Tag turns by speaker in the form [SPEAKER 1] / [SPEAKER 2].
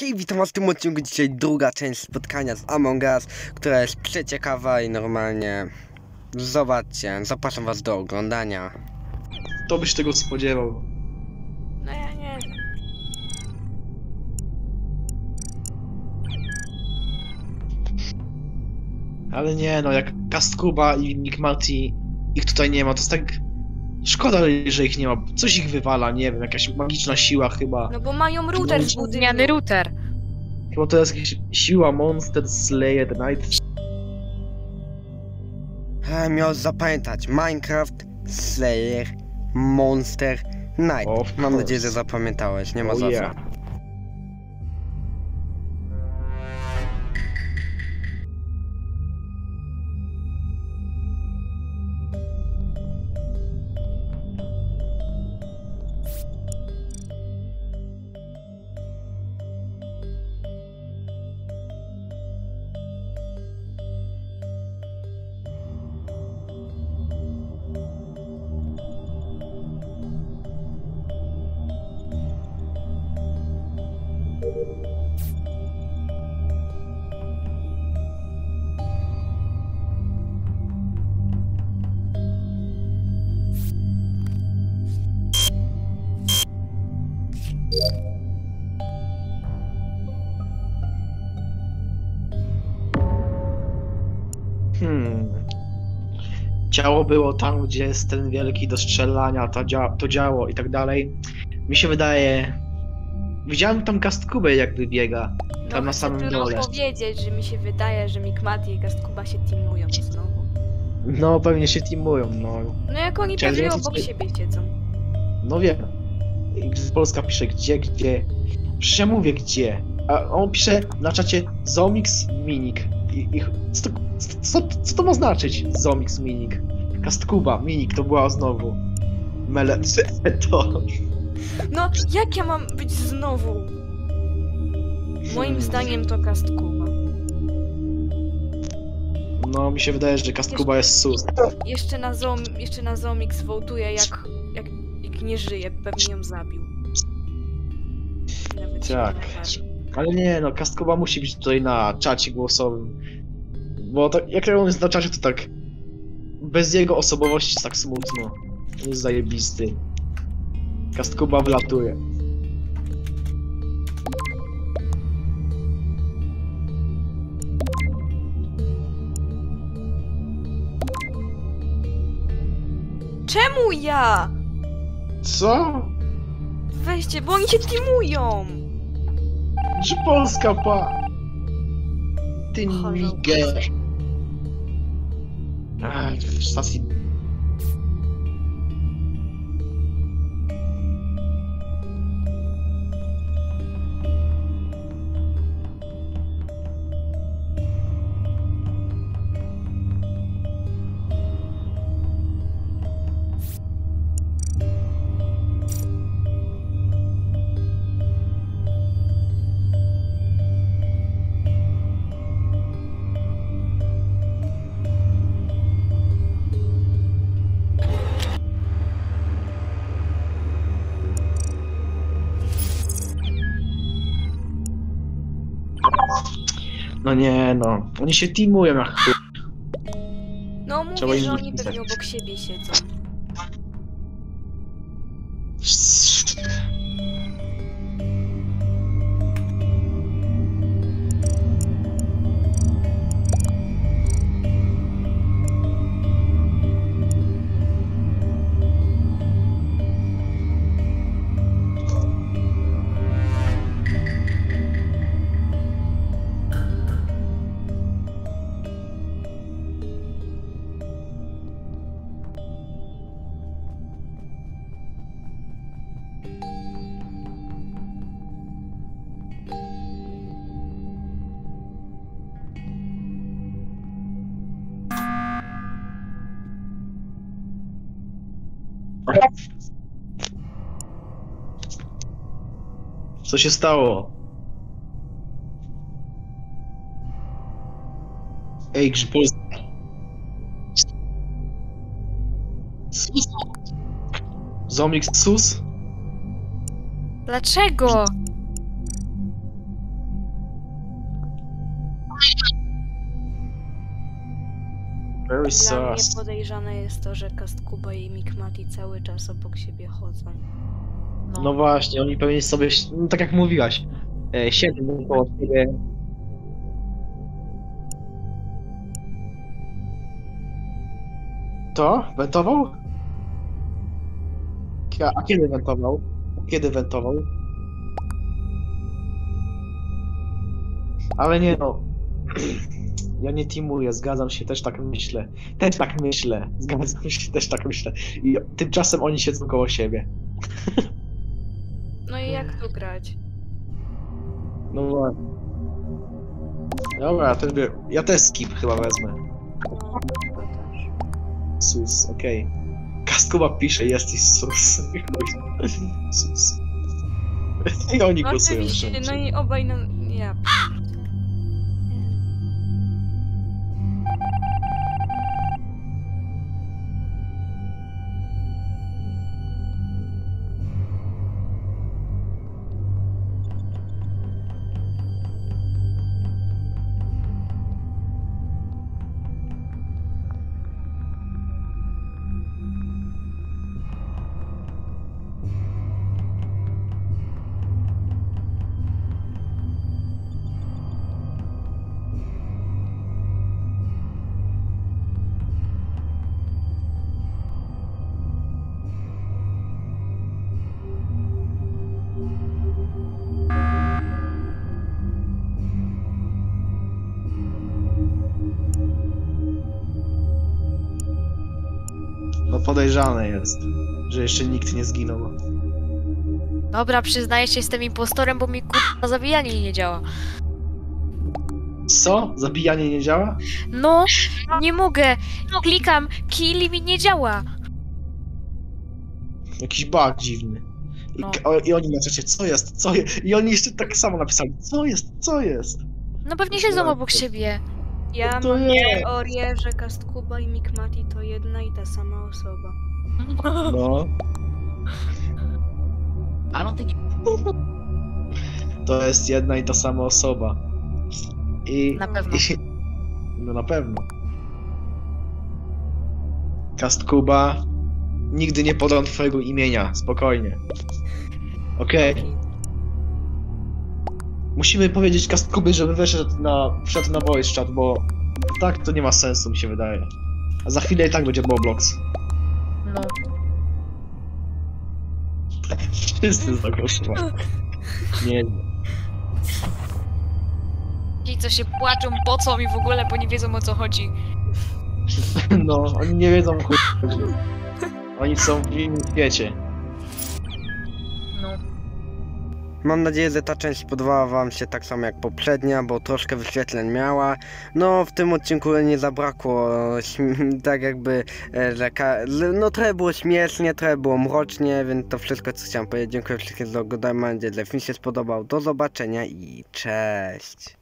[SPEAKER 1] Hej, witam was w tym odcinku. Dzisiaj druga część spotkania z Among Us, która jest przeciekawa i normalnie... Zobaczcie, zapraszam was do oglądania.
[SPEAKER 2] To byś tego spodziewał.
[SPEAKER 3] No ja nie.
[SPEAKER 2] Ale nie no, jak Kastkuba i Nick Marty ich tutaj nie ma, to jest tak... Szkoda, że ich nie ma. Coś ich wywala, nie wiem, jakaś magiczna siła chyba.
[SPEAKER 3] No bo mają router z budynku.
[SPEAKER 4] Zmiany router.
[SPEAKER 2] Chyba to jest jakaś siła Monster Slayer the Night.
[SPEAKER 1] E, miał zapamiętać Minecraft, Slayer, Monster, Night.
[SPEAKER 2] Of
[SPEAKER 1] Mam
[SPEAKER 2] course.
[SPEAKER 1] nadzieję, że zapamiętałeś, nie ma za
[SPEAKER 2] Oh
[SPEAKER 1] co.
[SPEAKER 2] yeah. Ciało było tam, gdzie jest ten wielki do strzelania, to, dzia to działo i tak dalej. Mi się wydaje... Widziałem tam Kastkubę jak wybiega.
[SPEAKER 3] No,
[SPEAKER 2] Tam na samym dole.
[SPEAKER 3] powiedzieć, że mi się wydaje, że Mikmati i Gastkuba się teamują znowu.
[SPEAKER 2] No, pewnie się teamują, no.
[SPEAKER 3] No jak oni
[SPEAKER 2] Czyli
[SPEAKER 3] pewnie obok siebie siedzą.
[SPEAKER 2] No wiem. Polska pisze gdzie, gdzie. Przecież ja mówię gdzie. A on pisze na czacie Zomix Minik. Co, to, co, co to ma znaczyć? Zomix Minik. Kastkuba, Minik, to była znowu. Mele... to.
[SPEAKER 3] No jak ja mam być znowu? Moim
[SPEAKER 2] Hmm.
[SPEAKER 3] zdaniem to Kastkuba.
[SPEAKER 2] No, mi się wydaje, że Kastkuba jest sus.
[SPEAKER 3] Jeszcze na, Zom jeszcze na Zomix wołtuje jak, jak, jak nie żyje, pewnie ją zabił. Nawet
[SPEAKER 2] Tak. Ale nie, no, Kastkuba musi być tutaj na czacie głosowym. Bo jak on jest na czacie, to tak. Bez jego osobowości jest tak smutno. On jest zajebisty. Kastkuba wylatuje.
[SPEAKER 3] Czemu ja?
[SPEAKER 2] Co?
[SPEAKER 3] Weźcie, bo oni się teamują!
[SPEAKER 2] Je pense qu'à pas.
[SPEAKER 3] T'es
[SPEAKER 2] une oh, Ah, ça c'est No nie no, oni się teamują jak chuj.
[SPEAKER 3] No
[SPEAKER 2] Trzeba
[SPEAKER 3] mówię,
[SPEAKER 2] im
[SPEAKER 3] że oni pewnie obok siebie siedzą.
[SPEAKER 2] Co się stało? Ej, Grzybol... Zomix sus?
[SPEAKER 4] Dlaczego?
[SPEAKER 2] Very
[SPEAKER 3] Dla mnie
[SPEAKER 2] sus.
[SPEAKER 3] podejrzane jest to, że Kastkuba i Mikmati cały czas obok siebie chodzą.
[SPEAKER 2] No właśnie, oni pewnie sobie, no tak jak mówiłaś, e, siedzą koło siebie. To? Wentował? A kiedy wentował? Kiedy wentował? Ale nie no. Ja nie teamuję, zgadzam się, też tak myślę. Też tak myślę, zgadzam się, też tak myślę. I tymczasem oni siedzą koło siebie.
[SPEAKER 3] No i jak tu grać?
[SPEAKER 2] No właśnie. Dobra, też, bier- ja też skip chyba wezmę. Sus, okej. Kastkuba pisze, jesteś sus. sus. I oni
[SPEAKER 3] No
[SPEAKER 2] głosują
[SPEAKER 3] oczywiście, no i obaj na... Ja...
[SPEAKER 2] podejrzane jest, że jeszcze nikt nie zginął.
[SPEAKER 4] Dobra, przyznaję się, jestem impostorem, bo mi kurwa zabijanie nie działa.
[SPEAKER 2] Co? Zabijanie nie działa?
[SPEAKER 4] No, nie mogę. Klikam, kill i mi nie działa.
[SPEAKER 2] Jakiś bug dziwny. I,
[SPEAKER 4] No.
[SPEAKER 2] o, I oni na czacie, co jest, co jest? I oni jeszcze tak samo napisali, co jest, co jest?
[SPEAKER 4] No pewnie siedzą obok siebie.
[SPEAKER 3] Ja
[SPEAKER 2] to
[SPEAKER 3] mam
[SPEAKER 2] jest?
[SPEAKER 3] teorię, że Kastkuba i Mikmati to jedna i ta sama osoba.
[SPEAKER 2] No.
[SPEAKER 5] I don't think
[SPEAKER 2] To jest jedna i ta sama osoba. I...
[SPEAKER 4] Na pewno.
[SPEAKER 2] I, no na pewno. Cast Kuba, nigdy nie podam twojego imienia, spokojnie. Okej. Musimy powiedzieć Cast Kuby, żeby wyszedł na, wszedł na voice chat, bo tak to nie ma sensu, mi się wydaje. A za chwilę i tak będzie Boblox.
[SPEAKER 4] No.
[SPEAKER 2] Wszyscy zagłosowali. Nie.
[SPEAKER 4] Ci, co się płaczą, pocą i w ogóle, bo nie wiedzą o co chodzi.
[SPEAKER 2] No, oni nie wiedzą, kur... Oni są w innym świecie.
[SPEAKER 4] No.
[SPEAKER 1] Mam nadzieję, że ta część podobała wam się tak samo jak poprzednia, bo troszkę wyświetleń miała. No, w tym odcinku nie zabrakło, tak jakby, e, no trochę było śmiesznie, trochę było mrocznie, więc to wszystko co chciałem powiedzieć. Dziękuję wszystkim za oglądanie, mam nadzieję, że film się spodobał. Do zobaczenia i cześć!